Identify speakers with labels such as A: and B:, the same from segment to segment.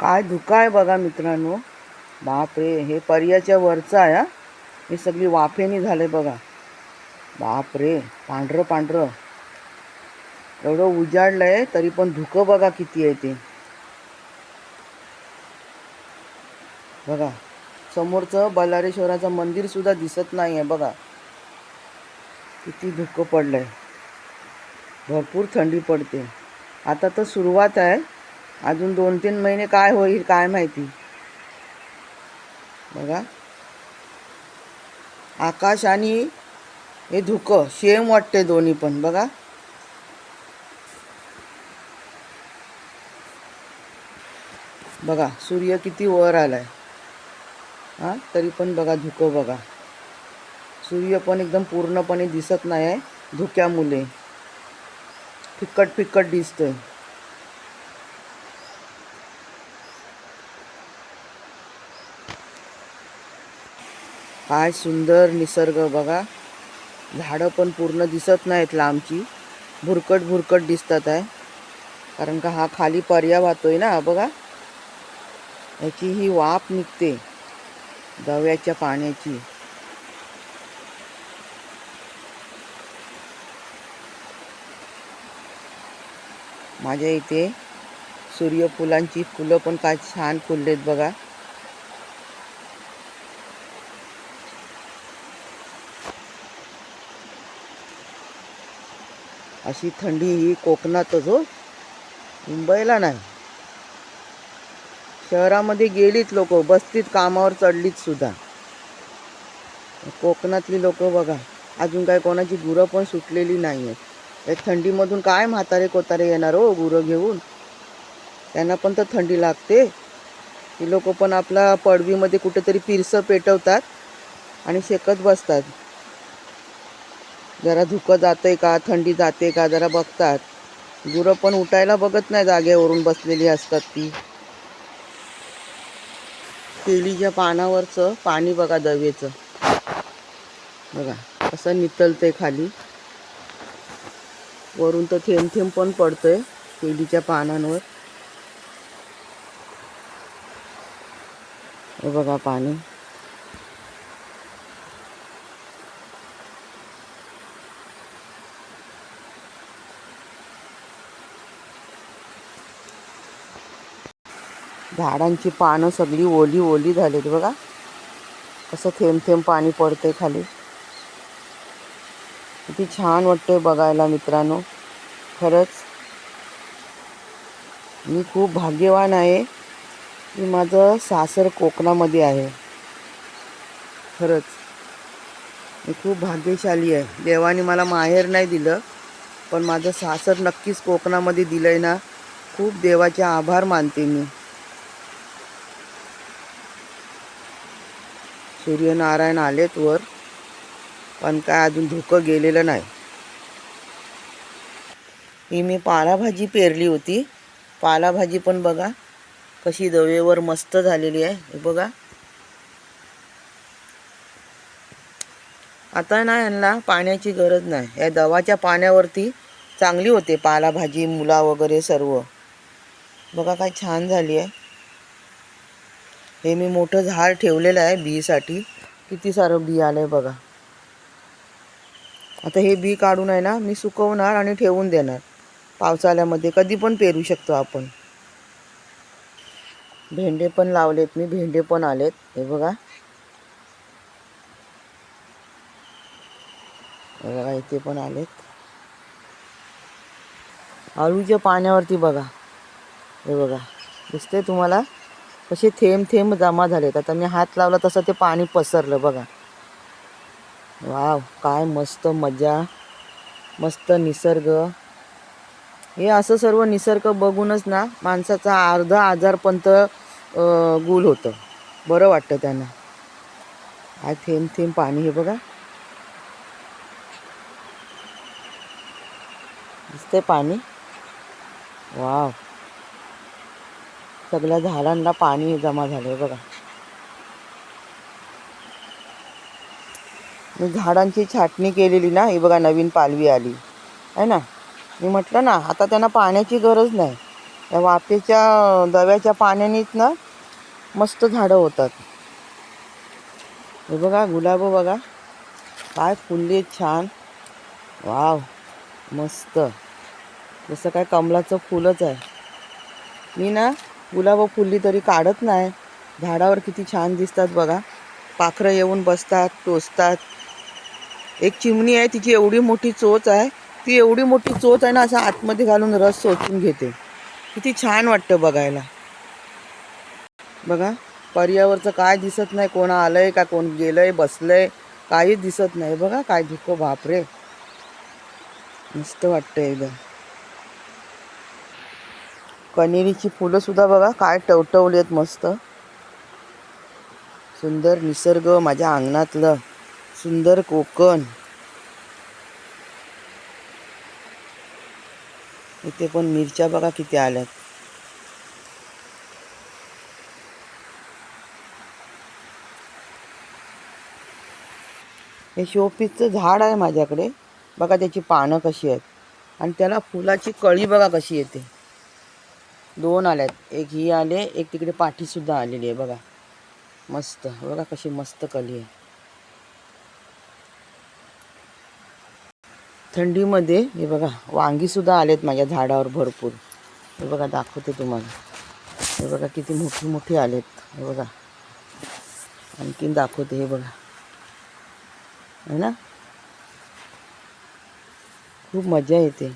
A: काय धुका आहे बघा मित्रांनो. बापरे हे पर्याच्या वरचं आहे हा. हे सगळी वाफेनी झाले बघा. बापरे पांढरं पांढरं. एवढं उजाडलं आहे तरी पण धुकं बघा किती आहे ते. बघा समोरचं बल्लारेश्वराचं मंदिरसुद्धा दिसत नाही आहे बघा. किती धुकं पडलं आहे भरपूर थंडी पडते. आता तर सुरुवात आहे. अजून दोन तीन महिने काय होईल काय माहिती. बघा. आकाश आणि हे धुकं शेम वाटते दोन्ही पण बघा. बघा सूर्य किती वर आलाय. हा तरी पण बघा धुकं बघा. सूर्य पण एकदम पूर्णपणे दिसत नाही आहे धुक्यामुळे. फिक्कट फिक्कट दिसतोय. काय सुंदर निसर्ग बघा. झाडं पण पूर्ण दिसत नाहीत लांबची. भुरकट भुरकट दिसतात आहे. कारण का हा खाली पर्या वाहतोय ना बघा. याची ही वाफ निघते दव्याच्या पाण्याची. माझ्या इथे सूर्यफुलांची फुलं पण काय छान फुललेत बघा. अशी थंडी ही कोकणातच हो. मुंबईला नाही. शहरामध्ये गेलीत लोक बसतीत कामावर चढलीत सुद्धा. कोकणातली लोक बघा अजून काय कोणाची गुरं पण सुटलेली नाही आहेत या थंडीमधून काय म्हातारे कोतारे येणार हो गुरं घेऊन? त्यांना पण तर थंडी लागते. ती लोक पण आपला पडवीमध्ये कुठेतरी पिरसं पेटवतात आणि शेकत बसतात. जरा धुकं जातंय का? थंडी जाते का? जरा बघतात. गुरं पण उठायला बघत नाही जागेवरून बसलेली असतात ती. केळीच्या पानावरचं पाणी बघा दवेचं. बघा कसं नितलतंय खाली. वरून तर थेंब थेंब पण पडतोय केळीच्या पानांवर. हे बघा पाणी. झाडांची पानं सगळी ओली ओली झालीत बघा. कसं थेंब थेंब पाणी पडतंय खाली. किती छान वाटतंय बघायला मित्रांनो. खरंच मी खूप भाग्यवान आहे की माझं सासर कोकणामध्ये आहे. खरंच. मी खूप भाग्यशाली आहे. देवाने मला माहेर नाही दिलं पण माझं सासर नक्कीच कोकणामध्ये दिलं आहे ना. खूप देवाचे आभार मानते मी. सूर्यनारायण आलेत वर पण काय अजून धुकं गेलेलं नाही. ही मी पालाभाजी पेरली होती. पालाभाजी पण बघा कशी दवेवर मस्त झालेली आहे. हे बघा. आता ना यांना पाण्याची गरज नाही. या दवाच्या पाण्यावरती चांगली होते पालाभाजी मुला वगैरे सर्व. बघा काय छान झाली आहे. हे मी मोठं झाड ठेवलेलं आहे बीसाठी. किती सारं बी आलं आहे बघा. आता हे बी काढून आहे ना मी सुकवणार आणि ठेवून देणार. पावसाळ्यामध्ये कधी पण पेरू शकतो आपण. भेंडे पण लावलेत मी भेंडे पण आलेत. हे बघा. बघा इथे पण आलेत. आळूच्या पाण्यावरती बघा. हे बघा. दिसते तुम्हाला? कसे थेंब थेंब जमा झालेत आता मी हात लावला तसं ते पाणी पसरलं बघा. वाव काय मस्त मजा. मस्त निसर्ग. हे असं सर्व निसर्ग बघूनच ना माणसाचा अर्धा आजारपंत गुल होतं. बरं वाटतं त्यांना. काय थेंब थेंब पाणी हे बघा. दिसते पाणी. वाव. सगळ्या झाडांना पाणी जमा झालं आहे बघा. मी झाडांची छाटणी केलेली ना ही बघा नवीन पालवी आली. आहे ना? मी म्हटलं ना आता त्यांना पाण्याची गरज नाही. या वाफेच्या दव्याच्या पाण्यानेच ना मस्त झाडं होतात. हे बघा गुलाब बघा. काय फुलले छान. वाव मस्त. जसं काय कमलाचं फुलच आहे. मी ना गुलाब फुलली तरी काढत नाही. झाडावर किती छान दिसतात बघा. पाखरं येऊन बसतात टोचतात. एक चिमणी आहे तिची एवढी मोठी चोच आहे. ती एवढी मोठी चोच आहे ना असं आतमध्ये घालून रस सोचून घेते. किती छान वाटतं बघायला. बघा पर्यावरचं काय दिसत नाही कोण आलंय का कोण गेलंय बसलंय काहीच दिसत नाही. बघा काय धुको बापरे. मस्त वाटतं एकदम. कनेरीची फुलं सुद्धा बघा काय टवटवली आहेत मस्त. सुंदर निसर्ग माझ्या अंगणातलं. सुंदर कोकण. इथे पण मिरच्या बघा किती आल्यात. हे शोपीसचं झाड आहे माझ्याकडे. बघा त्याची पानं कशी आहेत. आणि त्याला फुलाची कळी बघा कशी येते. दोन आल्यात. एक ही आले एक तिकडे पाठीसुद्धा आलेली आहे बघा. मस्त. बघा कशी मस्त कली आहे. थंडीमध्ये हे बघा वांगीसुद्धा आलेत माझ्या झाडावर भरपूर. हे बघा दाखवते तुम्हाला. हे बघा किती मोठी मोठी आलेत. हे बघा. आणखीन दाखवते हे बघा. है ना? खूप मजा येते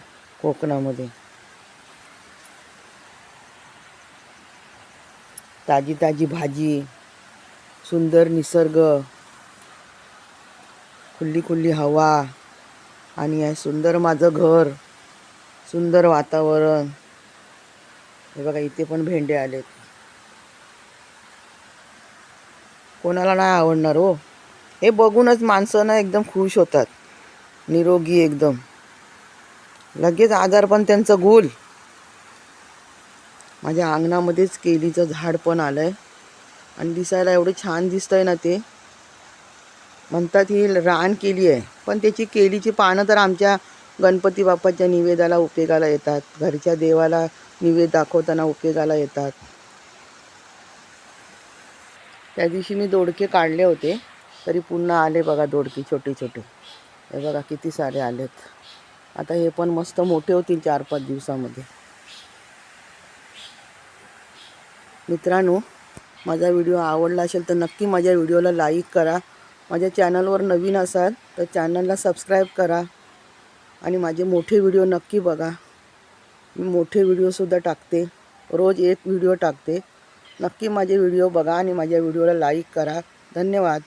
A: कोकणामध्ये. ताजी ताजी भाजी सुंदर निसर्ग खुल्ली खुल्ली हवा आणि सुंदर माझं घर सुंदर वातावरण. हे बघा इथे पण भेंडे आलेत. कोणाला नाही आवडणार हो. हे बघूनच माणसं ना एकदम खुश होतात. निरोगी एकदम. लगेच आजार पण त्यांचं गुल माझ्या अंगणामध्येच केलीचं झाड पण आलं आहे आणि दिसायला एवढं छान दिसतंय ना ते. म्हणतात ही रान केली आहे. पण त्याची केलीची पानं तर आमच्या गणपती बाप्पाच्या निवेदाला उपयोगाला येतात. घरच्या देवाला निवेद दाखवताना उपयोगाला येतात. त्या दिवशी मी दोडके काढले होते. तरी पुन्हा आले बघा दोडके छोटे छोटे. हे बघा किती सारे आलेत. आता हे पण मस्त मोठे होतील चार पाच दिवसामध्ये. मित्रांनो माझा व्हिडिओ आवडला असेल तर नक्की माझ्या व्हिडिओला लाईक करा. माझ्या चॅनलवर नवीन असाल तर चॅनलला सबस्क्राईब करा. आणि माझे मोठे व्हिडिओ नक्की बघा. मी मोठे व्हिडिओसुद्धा टाकते. रोज एक व्हिडिओ टाकते. नक्की माझे व्हिडिओ बघा आणि माझ्या व्हिडिओला लाईक करा. धन्यवाद.